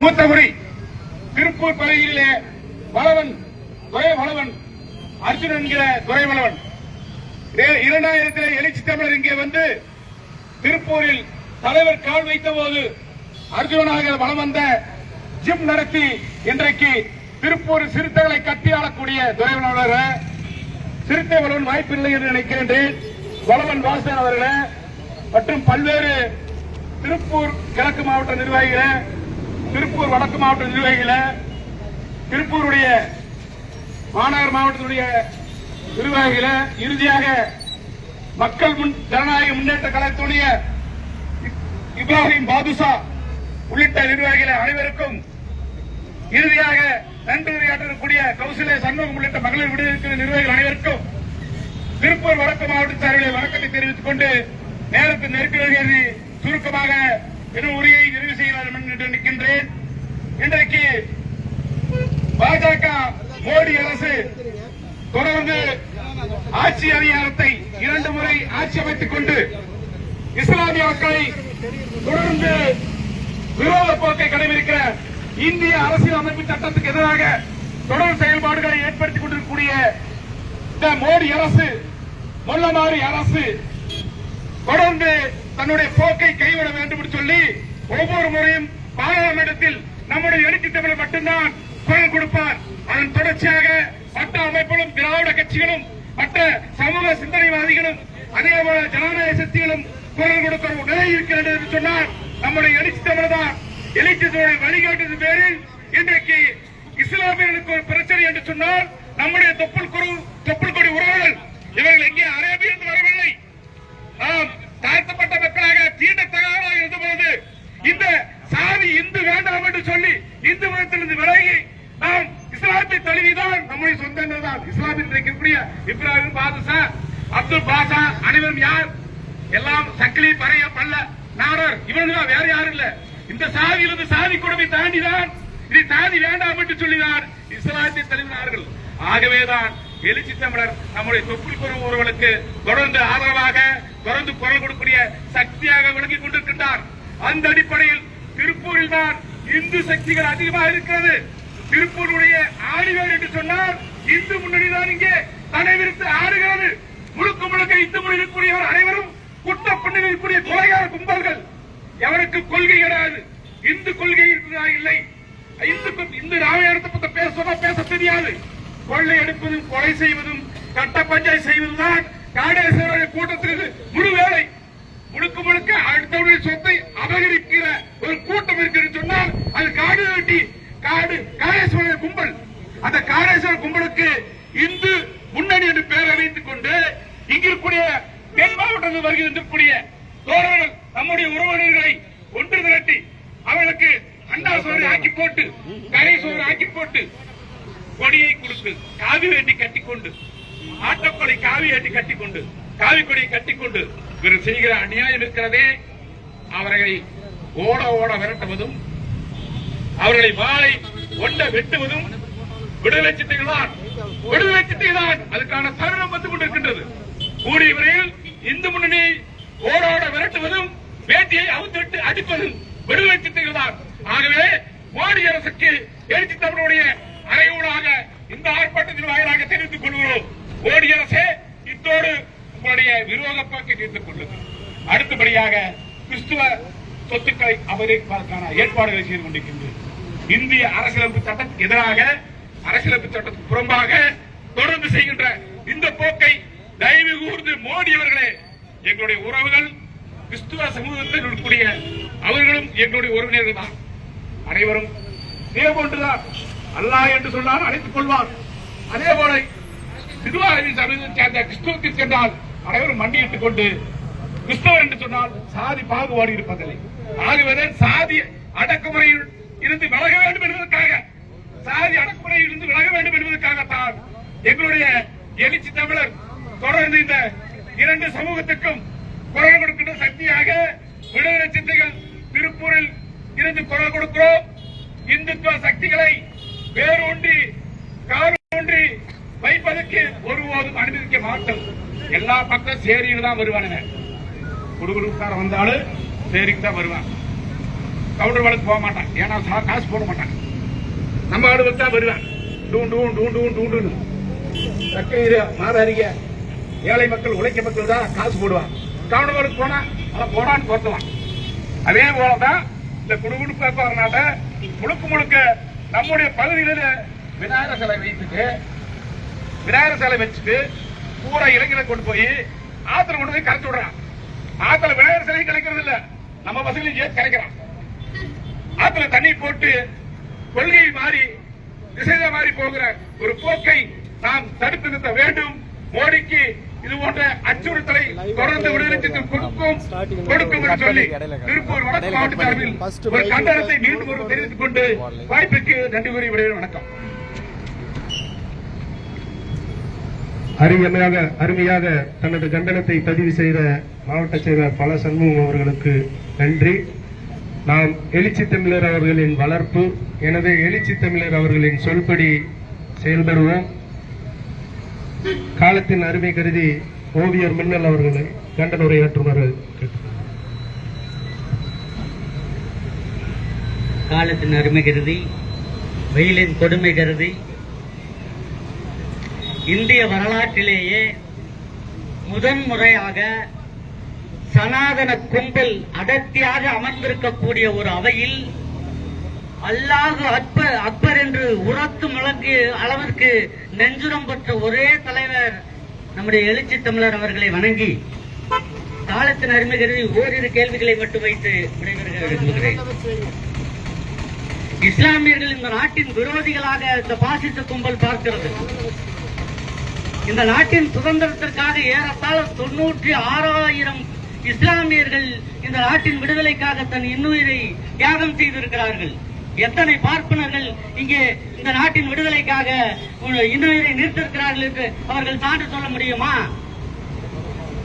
மூத்தகுடி திருப்பூர் பகுதியிலே பலவன் துறை பலவன் அர்ஜுன் என்கிற துறை பலவன் இரண்டாயிரத்தில் எழுச்சி தமிழர் இங்கே வந்து திருப்பூரில் தலைவர் கால் வைத்த போது அர்ஜுனாக வளம் வந்த ஜிம் நடத்தி இன்றைக்கு திருப்பூர் சிறுத்தைகளை கட்டி ஆளக்கூடிய துறைவனர் சிறுத்தை வளவன் வாய்ப்பில்லை என்று நினைக்கின்றேன். வளவன் வாசன் அவர்களே மற்றும் பல்வேறு திருப்பூர் கிழக்கு மாவட்ட நிர்வாகிகளை திருப்பூர் வடக்கு மாவட்ட நிர்வாகிகள திருப்பூருடைய மாநகர் மாவட்டத்துடைய நிர்வாகிகள இறுதியாக மக்கள் முன் ஜனநாயக முன்னேற்ற கழகத்துடைய இப்- இப்ராஹிம் பாதுஷா உள்ளிட்ட நிர்வாகிகள் அனைவருக்கும் இறுதியாக நன்றி உரையாற்றக்கூடிய கவுசிலே சண்முகம் உள்ளிட்ட மகளிர் விடுதலை நிர்வாகிகள் அனைவருக்கும் திருப்பூர் வடக்கு மாவட்ட சார்பில் வணக்கத்தை தெரிவித்துக் கொண்டு நேரத்தில் நெருக்கடி சுருக்கமாக என் உரையை நிறைவு செய்யலாம் என்று நிற்கின்றேன். இன்றைக்கு பாஜக மோடி அரசு தொடர்ந்து ஆட்சி அதிகாரத்தை இரண்டு முறை ஆட்சி அமைத்துக் கொண்டு இஸ்லாமிய மக்களை தொடர்ந்து விரோத போக்கை கடைபிடிக்கிற இந்திய அரசியல் அமைப்பு சட்டத்துக்கு எதிராக தொடர் செயல்பாடுகளை ஏற்படுத்திக் கொண்டிருக்கக்கூடிய இந்த மோடி அரசு மொல்லமாரி அரசு தொடர்ந்து தன்னுடைய போக்கை கைவிட வேண்டும் என்று சொல்லி ஒவ்வொரு முறையும் பாராளுமன்றத்தில் நம்முடைய எழுச்சி தமிழர் மட்டும்தான் குரல் கொடுப்பார். அதன் தொடர்ச்சியாக மற்ற அமைப்புகளும் திராவிட கட்சிகளும் மற்ற சமூக சிந்தனைவாதிகளும் அதே போல ஜனநாயக சக்திகளும் குரல் கொடுக்கிற நிலை இருக்கிறது என்று சொன்னார் நம்முடைய எழுச்சி தமிழர் தான். எழுச்சி தமிழர் வழிகாட்டுது பேரில் இன்றைக்கு இஸ்லாமியர்களுக்கு ஒரு பிரச்சனை என்று சொன்னால் நம்முடைய தொப்புள் குரு தொப்புள் கொடி உறவுகள் இவர்கள் எங்கே அரேபியிலிருந்து வர இந்த சாதி இந்து வேண்டாம் என்று சொல்லி இந்து மதத்திலிருந்து விலகி நாம் இஸ்லாத்தை தழுவிதான் நம்முடைய சொந்தங்கள் தான். இஸ்லாமில் இருக்கக்கூடிய இப்ராஹிம் பாதுசா அப்துல் பாசா அனைவரும் யார்? எல்லாம் சக்கிலி பறைய பல்ல நாடர். இவர்கள் வேற யாரும் இல்ல. இந்த சாதியிலிருந்து சாதி கொடுமை தாண்டிதான் இதை சாதி வேண்டாம் என்று சொல்லிதான் இஸ்லாத்தை தழுவினார்கள். ஆகவேதான் எழுச்சி தமிழர் நம்முடைய தொப்புள் குறு ஒருவர்களுக்கு தொடர்ந்து ஆதரவாக தொடர்ந்து குரல் கொடுக்கக்கூடிய சக்தியாக விளங்கிக் கொண்டு அந்த அடிப்படையில் திருப்பூரில் தான் இந்து சக்திகள் அதிகமாக இருக்கிறது. திருப்பூருடைய ஆணிவேர் என்று சொன்னால் இந்து முன்னணி தான் இங்கே தலைவிரித்து ஆடுகிறது. முழுக்க முழுக்க இந்து முன்னணி இருக்கக்கூடியவர் அனைவரும் குற்ற பின்னணி இருக்கக்கூடிய கொலைகார கும்பல்கள். எவருக்கு கொள்கை கிடையாது இந்து கொள்கை இருக்கிறதா இல்லை. இந்து இந்து ராமாயணத்தை பத்தி பேச சொன்னா பேச தெரியாது. கொள்ளை எடுப்பதும் கொலை செய்வதும் கட்ட பஞ்சாய் செய்வதுதான் காடேஸ்வரருடைய கூட்டத்திற்கு முழு வேலை. முழுக்க முழுக்க அடுத்தவருடைய சொத்தை அபகரிக்கிற ஒரு கூட்டம் இருக்குன்னு சொன்னால் அது காடு வெட்டி காடு காடேஸ்வரர் கும்பல். அந்த காடேஸ்வரர் கும்பலுக்கு இந்து முன்னணி என்று பெயர் அமைத்துக் கொண்டு இங்கிருக்கூடிய தென் மாவட்டத்தில் வருகின்றக்கூடிய தோழர்கள் நம்முடைய உறவினர்களை ஒன்று திரட்டி அவர்களுக்கு அண்டா சோறு ஆக்கி போட்டு கரை சோறு ஆக்கி போட்டு கொடியை கொடுத்து காவி வேண்டி கட்டிக்கொண்டு ஆட்டக்கொடை காவி வேண்டி கட்டிக்கொண்டு காவி கொடியை கட்டிக்கொண்டு இவர் செய்கிற அநியாயம் இருக்கிறதே அவர்களை ஓட ஓட விரட்டுவதும் அவர்களை வாழை ஒண்ட வெட்டுவதும் விடுதலை சிட்டைகள்தான் விடுதலை சிட்டைதான் தான். அதுக்கான தருணம் வந்து கொண்டிருக்கின்றது. கூடிய விரைவில் இந்து முன்னணி ஓட விரட்டுவதும் வேட்டியை அவுத்துவிட்டு அடிப்பதும் விடுதலை சிட்டைகள் தான். ஆகவே மோடி அரசுக்கு எழுச்சி தமிழுடைய அறையூடாக இந்த ஆர்ப்பாட்டத்தின் வாயிலாக தெரிவித்துக் கொள்கிறோம். மோடி அரசே இத்தோடு உங்களுடைய விரோத போக்கை தீர்த்துக் கொள்ளுங்கள் அடுத்தபடியாக கிறிஸ்துவ சொத்துக்களை அபகரிப்பதற்கான ஏற்பாடுகளை செய்து கொண்டிருக்கின்றது இந்திய அரசியலமைப்பு சட்டத்துக்கு எதிராக அரசியலமைப்பு சட்டத்துக்கு புறம்பாக தொடர்ந்து செய்கின்ற இந்த போக்கை தயவு கூர்ந்து மோடி அவர்களே எங்களுடைய உறவுகள் கிறிஸ்துவ சமூகத்தில் இருக்கக்கூடிய அவர்களும் எங்களுடைய உறவினர்கள் தான். அனைவரும் இதே போன்றுதான் அல்லாஹ் என்று சொன்னால் அழைத்துக் கொள்வார். அதே போல திருவாரூரின் சமூகத்தை சேர்ந்த கிறிஸ்துவத்தில் சென்றால் அனைவரும் மண்டியிட்டுக் கொண்டு கிறிஸ்தவர் என்று சொன்னால் சாதி பாகுபாடு இருப்பதில்லை. ஆகவே சாதி அடக்குமுறையில் இருந்து விலக வேண்டும் என்பதற்காக சாதி அடக்குமுறையில் இருந்து விலக வேண்டும் என்பதற்காகத்தான் எங்களுடைய எழுச்சி தமிழர் தொடர்ந்து இந்த இரண்டு சமூகத்துக்கும் குரல் கொடுக்கின்ற சக்தியாக விடுதலை சிந்தைகள் திருப்பூரில் இருந்து குரல் கொடுக்கிறோம். இந்துத்துவ சக்திகளை வேரூன்றி காரூன்றி வைப்பதற்கு ஒருபோதும் அனுமதிக்க மாட்டோம். எல்லா பக்கம் சேரியில் தான் வருவானுங்க. குடுகுடுக்கார வந்தாலும் சேரிக்கு தான் வருவான் கவுண்டர் வழக்கு போக மாட்டான் ஏன்னா சா- காசு போட மாட்டான் நம்ம ஆடு தான் வருவேன் டூன் டூன் டூன் டூன் டூன் டூன் தக்கீர மாதாரிக ஏழை மக்கள் உழைக்க மக்கள் தான் காசு போடுவான் கவுண்டர் வழக்கு போனா அவன் போடான்னு பொருத்துவான் அதே போலதான் இந்த குடுகுடுப்பாக்க வரனால முழுக்க முழுக்க நம்முடைய பகுதியில விநாயகர் சிலை வைத்துட்டு விநாயகர் சிலை வச்சுட்டு பூரா இளைஞரை கொண்டு போய் ஆத்துல கொண்டு போய் கரைச்சு விடுறான். ஆத்துல விநாயகர் சிலை கிடைக்கிறது இல்ல. நம்ம பசங்களையும் கரைக்கிறான். ஆத்துல தண்ணி போட்டு கொள்கை மாறி திசைத மாறி போகிற ஒரு போக்கை நாம் தடுத்து நிறுத்த வேண்டும். மோடிக்கு இது போன்ற அச்சுறுத்தலை தொடர்ந்து விடுதலை சித்தம் கொடுக்கும் கொடுக்கும் என்று சொல்லி திருப்பூர் வடக்கு மாவட்ட சார்பில் ஒரு கண்டனத்தை மீண்டும் ஒரு தெரிவித்துக் கொண்டு வாய்ப்புக்கு நன்றி கூறி விடைபெறும் வணக்கம். அருமையாக அருமையாக தனது கண்டனத்தை பதிவு செய்த மாவட்ட செயலர் பல சண்முகம் அவர்களுக்கு நன்றி. நாம் எழுச்சி தமிழர் அவர்களின் வளர்ப்பு எனவே எழுச்சி தமிழர் அவர்களின் சொல்படி செயல்படுவோம். காலத்தின் அருமை கருதி ஓவியர் மின்னல் அவர்களை கண்டன உரையாற்றுமாறு காலத்தின் அருமை கருதி வெயிலின் கொடுமை கருதி இந்திய வரலாற்றிலேயே முதன் முறையாக சனாதன கும்பல் அடர்த்தியாக அமர்ந்திருக்கக்கூடிய ஒரு அவையில் அல்லாஹ் அக்பர் அக்பர் என்று உரத்து முழங்கிய அளவிற்கு நெஞ்சுரம் பெற்ற ஒரே தலைவர் நம்முடைய எழுச்சி தமிழர் அவர்களை வணங்கி காலத்தின் அருமை கருதி ஓரிரு கேள்விகளை மட்டும் வைத்து விரும்புகிறேன் இஸ்லாமியர்கள் இந்த நாட்டின் விரோதிகளாக இந்த பாசிச கும்பல் பார்க்கிறது. இந்த நாட்டின் சுதந்திரத்திற்காக ஏறத்தாழ தொன்னூற்றி ஆறாயிரம் இஸ்லாமியர்கள் இந்த நாட்டின் விடுதலைக்காக தன் இன்னுயிரை தியாகம் செய்திருக்கிறார்கள். எத்தனை பார்ப்பனர்கள் இங்கே இந்த நாட்டின் விடுதலைக்காக இன்னுயிரை நிறுத்திருக்கிறார்கள் என்று அவர்கள் சான்று சொல்ல முடியுமா?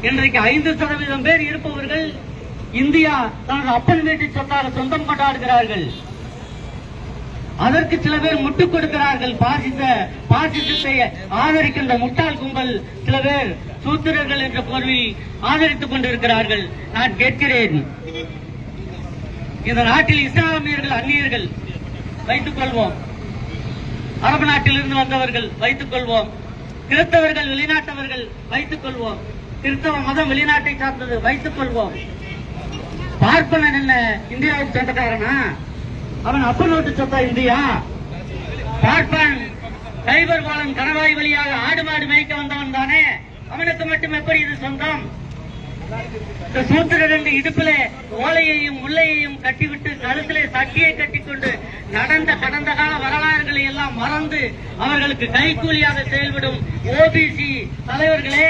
இன்றைக்கு ஐந்து சதவீதம் பேர் இருப்பவர்கள் இந்தியா தனது அப்பன் வீட்டு சொத்தாக சொந்தம் கொண்டாடுகிறார்கள். அதற்கு சில பேர் முட்டுக் கொடுக்கிறார்கள். பாசிச பாசிசத்தை ஆதரிக்கின்ற முட்டாள் கும்பல் சில பேர் சூத்திரர்கள் என்ற போர்வில் ஆதரித்துக் கொண்டிருக்கிறார்கள். நான் கேட்கிறேன். இந்த நாட்டில் இஸ்லாமியர்கள் அந்நியர்கள் வைத்துக் கொள்வோம். அரபு நாட்டிலிருந்து வந்தவர்கள் வைத்துக் கொள்வோம். கிறிஸ்தவர்கள் வெளிநாட்டவர்கள் வைத்துக் கொள்வோம். கிறிஸ்தவ மதம் வெளிநாட்டை சார்ந்தது வைத்துக் கொள்வோம். பார்ப்பனன் என்ன? இந்தியாவுக்கு சொந்தக்காரனா? அவன் அப்பன் நோட்டு சொத்தா இந்தியா? பார்ப்பான் சைபர் பாலன் கணவாய் வழியாக ஆடு மாடு மேய்க்க வந்தவன் தானே? அவனுக்கு மட்டும் எப்படி இது சொந்தம்? இந்த சூத்திரர் என்று இடுப்பிலே ஓலையையும் முல்லையையும் கட்டிவிட்டு கழுத்திலே சட்டியை கட்டிக்கொண்டு நடந்த கடந்த கால வரலாறுகளை எல்லாம் மறந்து அவர்களுக்கு கைக்கூலியாக செயல்படும் ஓபிசி தலைவர்களே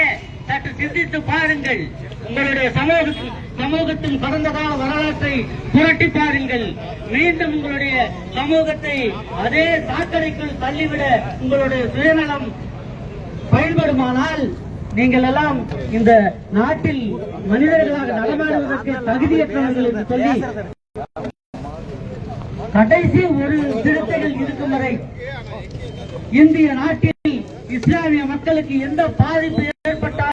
சற்று சிந்தித்து பாருங்கள். உங்களுடைய சமூகத்தின் சமூகத்தின் கடந்த கால வரலாற்றை புரட்டி பாருங்கள். மீண்டும் உங்களுடைய சமூகத்தை அதே சாக்கடைக்குள் தள்ளிவிட உங்களுடைய சுயநலம் பயன்படுமானால் நீங்கள் எல்லாம் இந்த நாட்டில் மனிதர்களாக நடமாடுவதற்கு தகுதியற்றவர்கள் என்று சொல்லி கடைசி ஒரு சிறுத்தைகள் இருக்கும் வரை இந்திய நாட்டில் இஸ்லாமிய மக்களுக்கு எந்த பாதிப்பு ஏற்பட்டால்